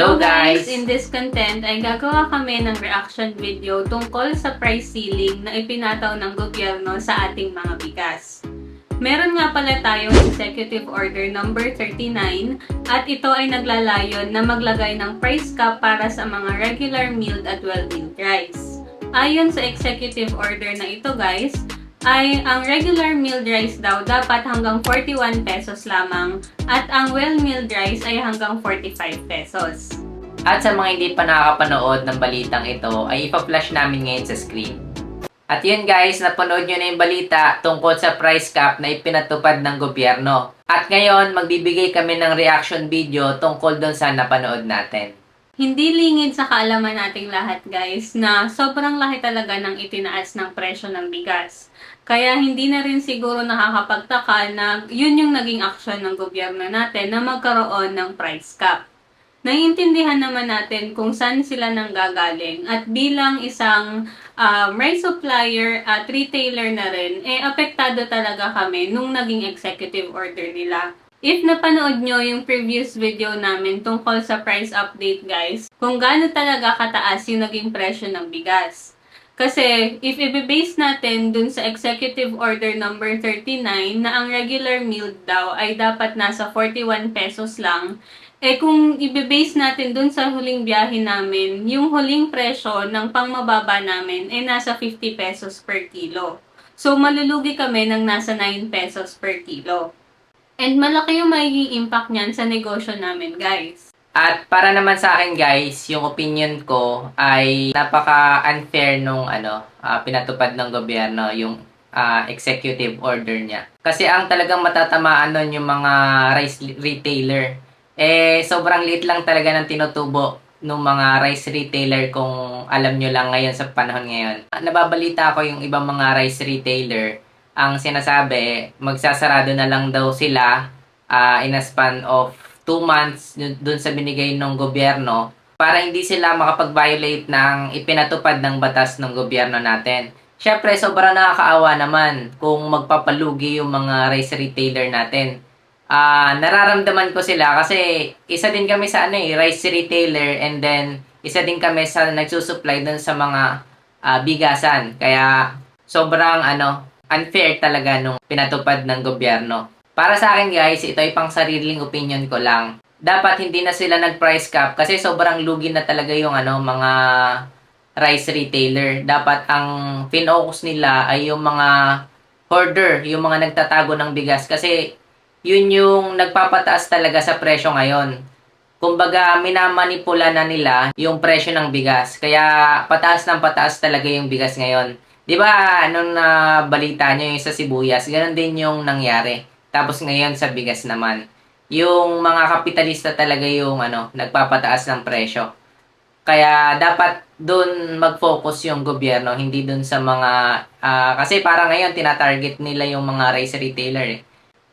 Hello, guys! In this content ay gagawa kami ng reaction video tungkol sa price ceiling na ipinataw ng gobyerno sa ating mga bigas. Meron nga pala tayong Executive Order number 39 at ito ay naglalayon na maglagay ng price cap para sa mga regular milled at well-milled rice. Ayon sa Executive Order na ito guys, ay ang regular milled rice daw dapat hanggang 41 pesos lamang at ang well-milled rice ay hanggang 45 pesos. At sa mga hindi pa nakakapanood ng balitang ito, ay ipa-flash namin ngayon sa screen. At yun guys, napanood nyo na yung balita tungkol sa price cap na ipinatupad ng gobyerno. At ngayon, magbibigay kami ng reaction video tungkol doon sa napanood natin. Hindi lingid sa kaalaman nating lahat guys na sobrang laki talaga ng itinaas ng presyo ng bigas. Kaya hindi na rin siguro nakakapagtaka na yun yung naging aksyon ng gobyerno natin na magkaroon ng price cap. Naiintindihan naman natin kung saan sila nanggagaling at bilang isang um, rice supplier at retailer na rin, eh apektado talaga kami nung naging executive order nila. If napanood nyo yung previous video namin tungkol sa price update guys, kung gaano talaga kataas yung naging presyo ng bigas. Kasi if i-base natin dun sa executive order number 39 na ang regular meal daw ay dapat nasa 41 pesos lang, eh kung i-base natin dun sa huling biyahe namin, yung huling presyo ng pangmababa namin ay nasa 50 pesos per kilo. So malulugi kami ng nasa 9 pesos per kilo. And malaki yung magiging impact niyan sa negosyo namin, guys. At para naman sa akin guys, yung opinion ko ay napaka-unfair nung ano, ah, pinatupad ng gobyerno yung ah, executive order niya. Kasi ang talagang matatamaan nun yung mga rice retailer. Eh, sobrang liit lang talaga ng tinutubo ng mga rice retailer kung alam nyo lang ngayon sa panahon ngayon. Nababalita ko yung ibang mga rice retailer, ang sinasabi, magsasarado na lang daw sila ah, in a span of 2 months dun sa binigay ng gobyerno para hindi sila makapag-violate ng ipinatupad ng batas ng gobyerno natin. Siyempre, sobrang nakakaawa naman kung magpapalugi yung mga rice retailer natin. Ah, nararamdaman ko sila kasi isa din kami sa ano eh, rice retailer and then isa din kami sa nagsusupply dun sa mga ah, bigasan. Kaya sobrang ano, unfair talaga nung pinatupad ng gobyerno. Para sa akin guys, ito ay pang sariling opinion ko lang. Dapat hindi na sila nag-price cap kasi sobrang lugi na talaga yung ano, mga rice retailer. Dapat ang focus nila ay yung mga hoarder, yung mga nagtatago ng bigas kasi yun yung nagpapataas talaga sa presyo ngayon. Kumbaga, minamanipula na nila yung presyo ng bigas. Kaya pataas ng pataas talaga yung bigas ngayon. 'Di ba? Anong na balita nyo yung sa sibuyas, ganun din yung nangyari. Tapos ngayon sa bigas naman, yung mga kapitalista talaga yung ano, nagpapataas ng presyo. Kaya dapat doon mag-focus yung gobyerno, hindi doon sa mga ah, kasi para ngayon tinatarget nila yung mga rice retailer eh.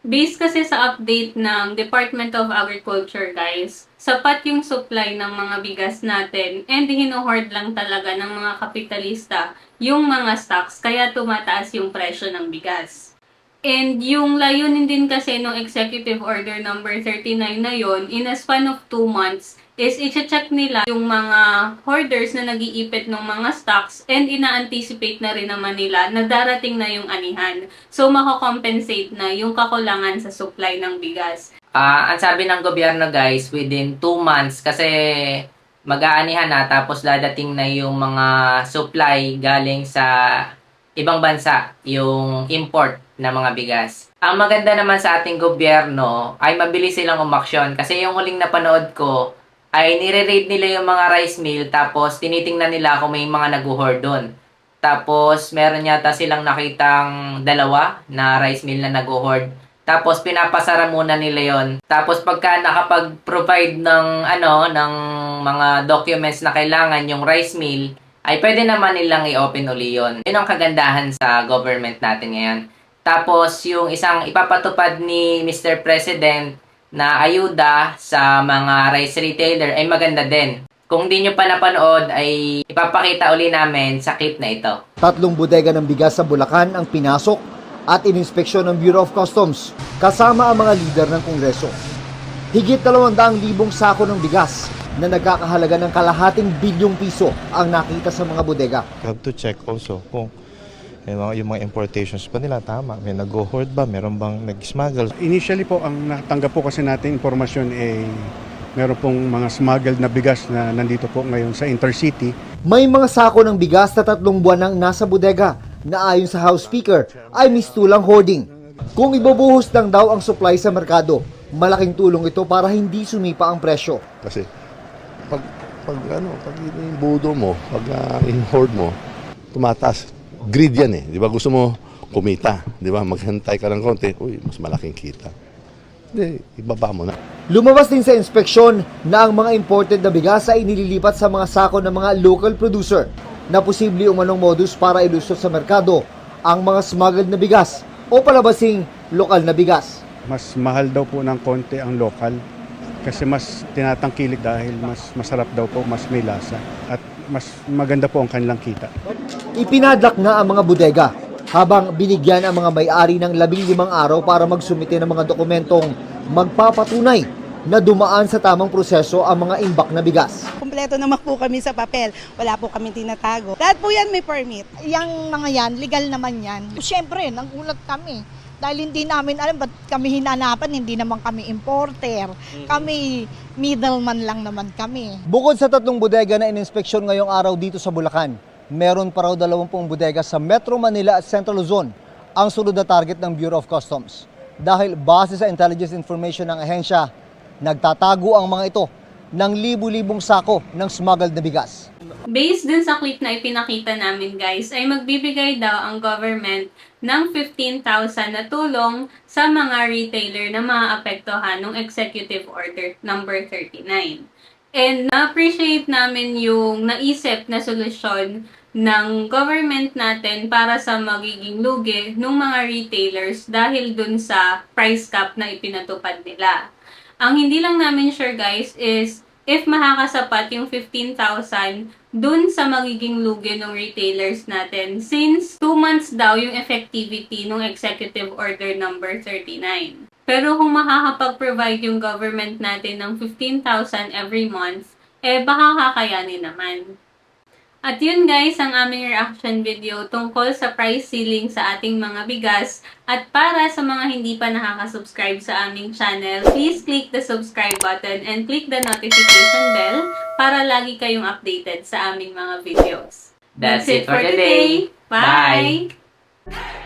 Based kasi sa update ng Department of Agriculture, guys, sapat yung supply ng mga bigas natin and hinuhoard lang talaga ng mga kapitalista yung mga stocks kaya tumataas yung presyo ng bigas. And yung layunin din kasi ng Executive Order number 39 na yon in a span of 2 months is i-check nila yung mga hoarders na nag-iipit ng mga stocks and ina-anticipate na rin naman nila na darating na yung anihan. So, makakompensate na yung kakulangan sa supply ng bigas. Ah, ang sabi ng gobyerno guys, within 2 months kasi mag-aanihan na tapos dadating na yung mga supply galing sa ibang bansa, yung import na mga bigas. Ang maganda naman sa ating gobyerno ay mabilis silang umaksyon kasi yung huling napanood ko ay nire-rate nila yung mga rice mill tapos tinitingnan nila kung may mga nag-hoard doon. Tapos meron yata silang nakitang dalawa na rice mill na nag-hoard. Tapos pinapasara muna nila yon. Tapos pagka nakapag-provide ng ano ng mga documents na kailangan yung rice mill, ay pwede naman nilang i-open uli yun. Yun ang kagandahan sa government natin ngayon. Tapos yung isang ipapatupad ni Mr. President na ayuda sa mga rice retailer ay maganda din. Kung di nyo pa napanood ay ipapakita uli namin sa clip na ito. Tatlong bodega ng bigas sa Bulacan ang pinasok at ininspeksyon ng Bureau of Customs kasama ang mga lider ng Kongreso. Higit 200,000 sako ng bigas na nagkakahalaga ng kalahating bilyong piso ang nakita sa mga bodega. You have to check also kung yung mga, importations pa nila tama. May nag-hoard ba? Meron bang nag-smuggle? Initially po, ang natanggap po kasi natin informasyon ay meron pong mga smuggled na bigas na nandito po ngayon sa Intercity. May mga sako ng bigas na tatlong buwan nang nasa bodega na ayon sa House Speaker ay mistulang hoarding. Kung ibubuhos lang daw ang supply sa merkado, malaking tulong ito para hindi sumipa ang presyo. Kasi pag pag ano, pag yung budo mo, pag uh, in-hoard mo, tumataas. Greed yan eh. Di ba? Gusto mo kumita. Di ba? Maghantay ka ng konti. Uy, mas malaking kita. Hindi, ibaba mo na. Lumabas din sa inspeksyon na ang mga imported na bigas ay inililipat sa mga sako ng mga local producer na posible umanong modus para ilusot sa merkado ang mga smuggled na bigas o palabasing lokal na bigas. Mas mahal daw po ng konti ang local kasi mas tinatangkilik dahil mas masarap daw po, mas may lasa at mas maganda po ang kanilang kita. Ipinadlak nga ang mga bodega habang binigyan ang mga may-ari ng labing limang araw para magsumite ng mga dokumentong magpapatunay na dumaan sa tamang proseso ang mga imbak na bigas. Kompleto naman po kami sa papel. Wala po kami tinatago. Lahat po yan may permit. Yang mga yan, legal naman yan. Siyempre, nagulat kami. Dahil hindi namin alam ba't kami hinanapan, hindi naman kami importer. Kami middleman lang naman kami. Bukod sa tatlong bodega na ininspeksyon ngayong araw dito sa Bulacan, meron pa raw 20 bodega sa Metro Manila at Central Luzon ang sunod na target ng Bureau of Customs. Dahil base sa intelligence information ng ahensya, nagtatago ang mga ito ng libu-libong sako ng smuggled na bigas. Based dun sa clip na ipinakita namin guys, ay magbibigay daw ang government ng 15,000 na tulong sa mga retailer na maaapektuhan ng Executive Order number 39. And na-appreciate namin yung naisip na solusyon ng government natin para sa magiging lugi ng mga retailers dahil dun sa price cap na ipinatupad nila. Ang hindi lang namin sure guys is if makakasapat yung 15,000 dun sa magiging lugi ng retailers natin since 2 months daw yung effectivity ng executive order number 39. Pero kung makakapag-provide yung government natin ng 15,000 every month, eh baka kakayanin naman. At yun guys, ang aming reaction video tungkol sa price ceiling sa ating mga bigas. At para sa mga hindi pa nakaka-subscribe sa aming channel, please click the subscribe button and click the notification bell para lagi kayong updated sa aming mga videos. That's it for today. Bye! Bye.